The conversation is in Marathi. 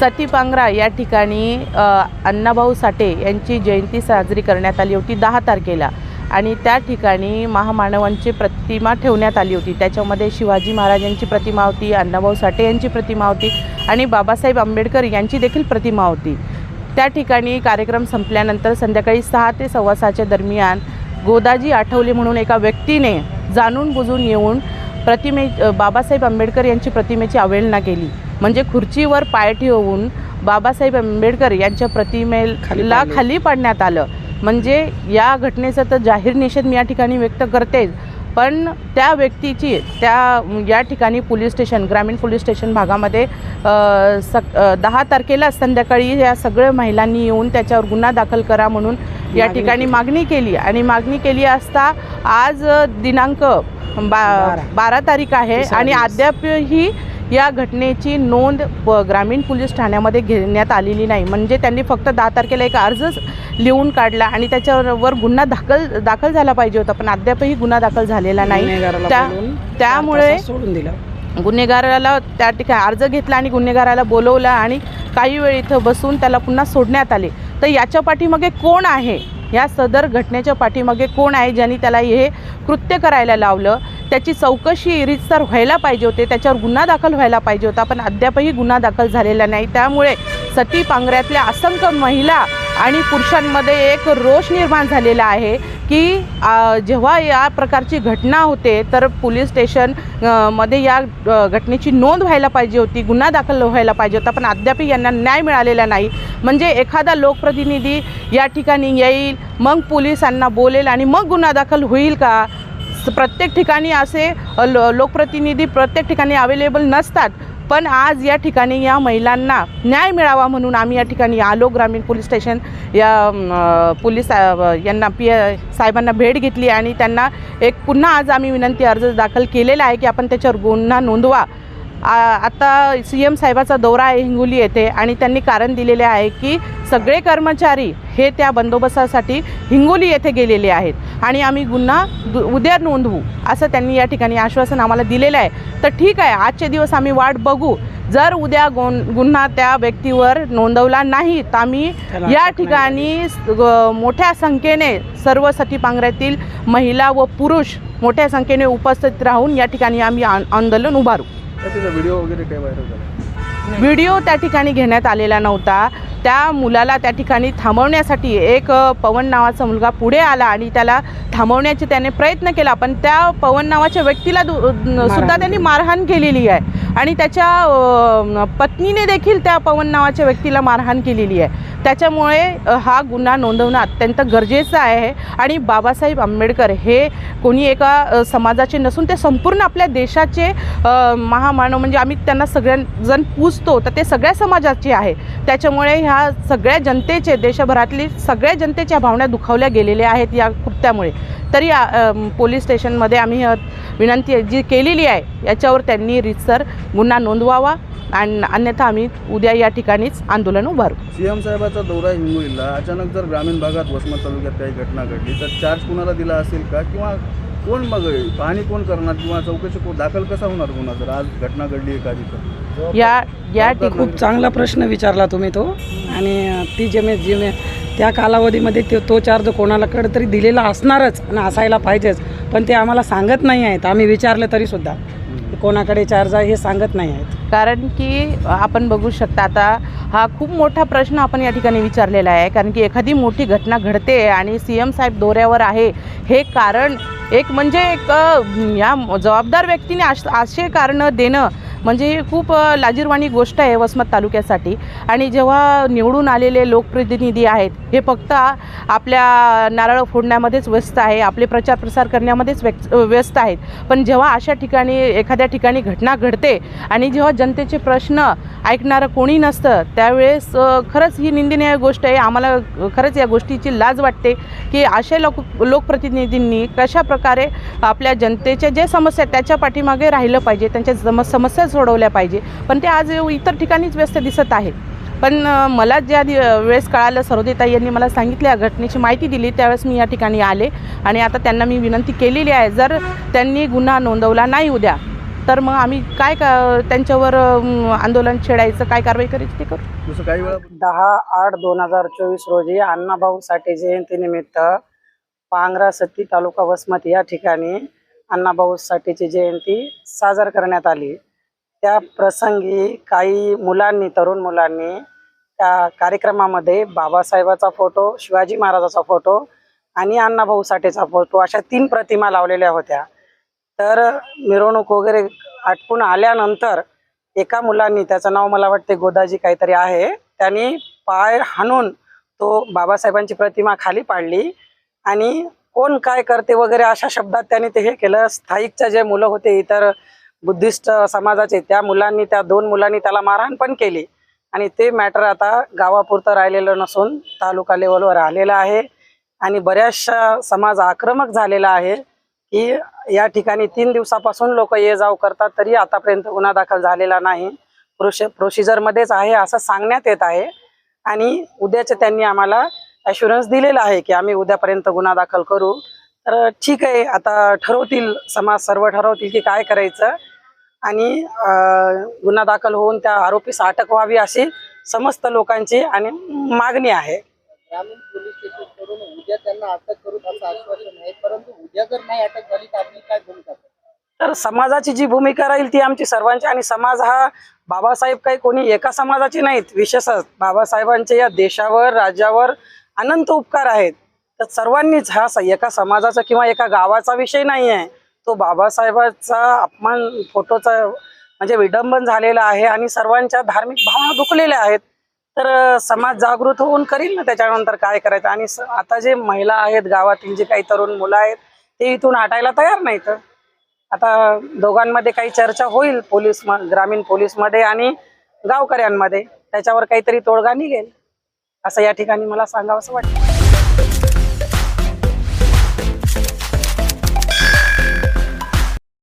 सती पांगरा या ठिकाणी अण्णाभाऊ साठे यांची जयंती साजरी करण्यात आली होती दहा तारखेला. आणि त्या ठिकाणी महामानवांची प्रतिमा ठेवण्यात आली होती. त्याच्यामध्ये शिवाजी महाराजांची प्रतिमा होती अण्णाभाऊ साठे यांची प्रतिमा होती आणि बाबासाहेब आंबेडकर यांची देखील प्रतिमा होती. त्या ठिकाणी कार्यक्रम संपल्यानंतर संध्याकाळी सहा ते सव्वा सहाच्या दरम्यान गोदाजी आठवले म्हणून एका व्यक्तीने जाणून बुजून येऊन प्रतिमे बाबासाहेब आंबेडकर यांची प्रतिमेची अवहेलना केली. म्हणजे खुर्चीवर पाय ठेवून बाबासाहेब आंबेडकर यांच्या प्रतिमेला. खाली पाडण्यात आलं म्हणजे या घटनेचा तर जाहीर निषेध मी या ठिकाणी व्यक्त करतेच पण त्या व्यक्तीची त्या या ठिकाणी पोलीस स्टेशन ग्रामीण पोलीस स्टेशन भागामध्ये सक दहा तारखेला संध्याकाळी या सगळ्या महिलांनी येऊन त्याच्यावर गुन्हा दाखल करा म्हणून या ठिकाणी. मागणी केली आणि मागणी केली असता आज दिनांक बा बारा. तारीख आहे आणि दिवस. अद्यापही या घटनेची नोंद प- ग्रामीण पोलीस ठाण्यामध्ये घेण्यात आलेली नाही. म्हणजे त्यांनी फक्त दहा तारखेला एक अर्जच लिहून काढला आणि त्याच्यावर गुन्हा दाखल दाखल झाला पाहिजे होता पण अद्यापही गुन्हा दाखल झालेला नाही. त्या- त्यामुळे- सोडून दिलं. गुन्हेगाराला त्या ठिकाणी अर्ज घेतला आणि गुन्हेगाराला बोलवलं आणि काही वेळ इथं बसून त्याला पुन्हा सोडण्यात आले. तर याच्या पाठीमागे कोण आहे? या सदर घटनेच्या पाठीमागे कोण आहे ज्यांनी त्याला हे कृत्य करायला लावलं? त्याची चौकशी रितसर व्हायला पाहिजे होते त्याच्यावर गुन्हा दाखल व्हायला पाहिजे होता पण अद्यापही गुन्हा दाखल झालेला नाही. त्यामुळे सती पांगऱ्यातल्या असंख्य महिला आणि पुरुषांमध्ये एक रोष निर्माण झालेला आहे की जेव्हा या प्रकारची घटना होते तर पोलीस स्टेशनमध्ये या घटनेची नोंद व्हायला पाहिजे होती गुन्हा दाखल व्हायला पाहिजे होता पण अद्यापही यांना न्याय मिळालेला नाही. म्हणजे एखादा लोकप्रतिनिधी या ठिकाणी येईल मग पोलिसांना बोलेल आणि मग गुन्हा दाखल होईल का? प्रत्येक ठिकाणी असे लो लोकप्रतिनिधी प्रत्येक ठिकाणी अवेलेबल नसतात. पण आज या ठिकाणी या महिलांना न्याय मिळावा म्हणून आम्ही या ठिकाणी आलो. ग्रामीण पोलीस स्टेशन या पोलीस यांना पी साहेबांना भेट घेतली आणि त्यांना एक पुन्हा आज आम्ही विनंती अर्ज दाखल केलेला आहे की आपण त्याच्यावर गुन्हा नोंदवा. आता सी एम साहेबाचा दौरा आहे हिंगोली येथे आणि त्यांनी कारण दिलेले आहे की सगळे कर्मचारी हे त्या बंदोबस्तासाठी हिंगोली येथे गेलेले आहेत. आणि आम्ही गुन्हा दु- उद्या नोंदवू असं त्यांनी या ठिकाणी आश्वासन आम्हाला दिलेलं आहे. तर ठीक आहे आजचे दिवस आम्ही वाट बघू. जर उद्या गुन गुन्हा त्या व्यक्तीवर नोंदवला नाही तर आम्ही या ठिकाणी मोठ्या संख्येने सर्व सती पांगऱ्यातील महिला व पुरुष मोठ्या संख्येने उपस्थित राहून या ठिकाणी आम्ही आंदोलन उभारू. त्याचा व्हिडिओ वगैरे काही व्हायरल झाला? व्हिडिओ त्या ठिकाणी घेण्यात आलेला नव्हता. त्या मुलाला त्या ठिकाणी थांबवण्यासाठी एक पवन नावाचा मुलगा पुढे आला आणि त्याला थांबवण्याचे त्याने प्रयत्न केला पण त्या पवन नावाच्या व्यक्तीला सुद्धा त्यांनी मारहाण केलेली आहे. आणि त्याच्या पत्नीने देखील त्या पवन नावाच्या व्यक्तीला मारहाण केलेली आहे. त्याच्यामुळे हा गुन्हा नोंदवणं अत्यंत गरजेचं आहे आणि बाबासाहेब आंबेडकर हे कोणी एका समाजाचे नसून ते संपूर्ण आपल्या देशाचे महामानव म्हणजे आम्ही त्यांना सगळ्याजण पूजतो तर ते सगळ्या समाजाचे आहे. त्याच्यामुळे ह्या सगळ्या जनतेचे देशभरातली सगळ्या जनतेच्या भावना दुखावल्या गेलेल्या आहेत या कृत्यामुळे. तरी पोलीस स्टेशनमध्ये आम्ही विनंती जी केलेली आहे याच्यावर त्यांनी रितसर गुन्हा नोंदवावा आणि अन्यथा आम्ही उद्या या ठिकाणीच आंदोलन उभारू. सीएम साहेबाचा दौरा हिंगोलीला. अचानक जर ग्रामीण भागात वसमत तालुक्यात काही घटना घडली तर चार्ज कुणाला दिला असेल का? किंवा कोण मग पाहणी कोण करणार? किंवा चौकशी दाखल कसा होणार गुन्हा? जर आज घटना घडली एखादी तर. या या खूप चांगला प्रश्न विचारला तुम्ही तो. आणि ती जेमे जेमे त्या कालावधीमध्ये ते तो चार्ज कोणालाकडे तरी दिलेला असणारच आणि असायला पाहिजेच. पण ते आम्हाला सांगत नाही आहेत. आम्ही विचारलं तरीसुद्धा कोणाकडे चार्ज आहे हे सांगत नाही आहेत. कारण की आपण बघू शकता आता हा खूप मोठा प्रश्न आपण या ठिकाणी विचारलेला आहे. कारण की एखादी मोठी घटना घडते आणि सी एम साहेब दौऱ्यावर आहे हे कारण एक म्हणजे एक या जबाबदार व्यक्तीने असे कारणं देणं म्हणजे खूप लाजीरवाणी गोष्ट आहे वसमत तालुक्यासाठी. आणि जेव्हा निवडून आलेले लोकप्रतिनिधी आहेत हे फक्त आपल्या नारळ फोडण्यामध्येच व्यस्त आहे आपले प्रचार प्रसार करण्यामध्येच व्यक् व्यस्त आहेत. पण जेव्हा अशा ठिकाणी एखाद्या ठिकाणी घटना घडते आणि जेव्हा जनतेचे प्रश्न ऐकणारं कोणी नसतं त्यावेळेस खरंच ही निंदनीय गोष्ट आहे. आम्हाला खरंच या गोष्टीची लाज वाटते की अशा लोक लोकप्रतिनिधींनी कशा प्रकारे आपल्या जनतेच्या जे समस्या आहेत त्याच्या पाठीमागे राहिलं पाहिजे त्यांच्या सम समस्या सोडवल्या पाहिजे. पण ते आज इतर ठिकाणीच व्यस्त दिसत आहे. पण मला ज्या दि वेळेस कळालं सरोदेताई यांनी मला सांगितलं या घटनेची माहिती दिली त्यावेळेस मी या ठिकाणी आले. आणि आता त्यांना मी विनंती केलेली आहे जर त्यांनी गुन्हा नोंदवला नाही उद्या तर मग आम्ही काय का त्यांच्यावर आंदोलन छेडायचं काय कारवाई करायची ते करू? काही वेळा दहा आठ दोन हजार चोवीस रोजी अण्णाभाऊ साठे जयंतीनिमित्त पांगरा सत्ती तालुका वसमत या ठिकाणी अण्णाभाऊ साठेची जयंती साजर करण्यात आली. त्या प्रसंगी काही मुलांनी तरुण मुलांनी त्या कार्यक्रमामध्ये बाबासाहेबाचा फोटो शिवाजी महाराजाचा फोटो आणि अण्णाभाऊ साठेचा फोटो अशा तीन प्रतिमा लावलेल्या होत्या. तर मिरवणूक वगैरे आटपून आल्यानंतर एका मुलांनी त्याचं नाव मला वाटते गोदाजी काहीतरी आहे त्यांनी पाय हाणून तो बाबासाहेबांची प्रतिमा खाली पाडली आणि कोण काय करते वगैरे अशा शब्दात त्यांनी ते हे केलं. स्थायिकचं जे मुलं होते इतर बुद्धिस्ट समाजाचे त्या मुलांनी त्या दोन मुलांनी त्याला मारहाण पण केली. आणि ते मॅटर आता गावापुरतं राहिलेलं नसून तालुका लेवलवर आलेलं आहे. आणि बऱ्याचशा समाज आक्रमक झालेला आहे की या ठिकाणी तीन दिवसापासून लोक ये जाव करतात तरी आतापर्यंत गुन्हा दाखल झालेला नाही. प्रोशे प्रोसिजरमध्येच आहे असं सांगण्यात येत आहे. आणि उद्याचे त्यांनी आम्हाला ॲश्युरन्स दिलेला आहे की आम्ही उद्यापर्यंत गुन्हा दाखल करू. तर ठीक आहे आता ठरवतील समाज सर्व ठरवतील की काय करायचं. आणि गुन्हा दाखल होऊन त्या आरोपीस अटक व्हावी अशी समस्त लोकांची आणि मागणी आहे. ग्रामीण पोलीस स्टेशनकडून उद्या त्यांना अटक करू असं आश्वासन आहे परंतु उद्या जर नाही अटक झाली तर आपली काय भूमिका असेल? तर समाजाची जी भूमिका राहील ती आमची सर्वांची आणि समाज हा बाबासाहेब काही कोणी एका समाजाची नाहीत विशेषच बाबासाहेबांचे या देशावर राज्यावर अनंत उपकार आहेत. तर सर्वांनीच हा एका समाजाचा किंवा एका गावाचा विषय नाही आहे तो बाबासाहेबांचा अपमान फोटोचा म्हणजे विडंबन झालेला आहे आणि सर्वांच्या धार्मिक भावना दुखलेल्या आहेत तर समाज जागृत होऊन करील ना त्याच्यानंतर काय करायचं? आणि आता जे महिला आहेत गावातील जे काही तरुण मुलं आहेत ते इथून हटायला तयार नाहीत. आता दोघांमध्ये काही चर्चा होईल पोलीस ग्रामीण पोलीसमध्ये आणि गावकऱ्यांमध्ये. त्याच्यावर काहीतरी तोडगा निघेल. असं या ठिकाणी मला सांगावं असं वाटतं.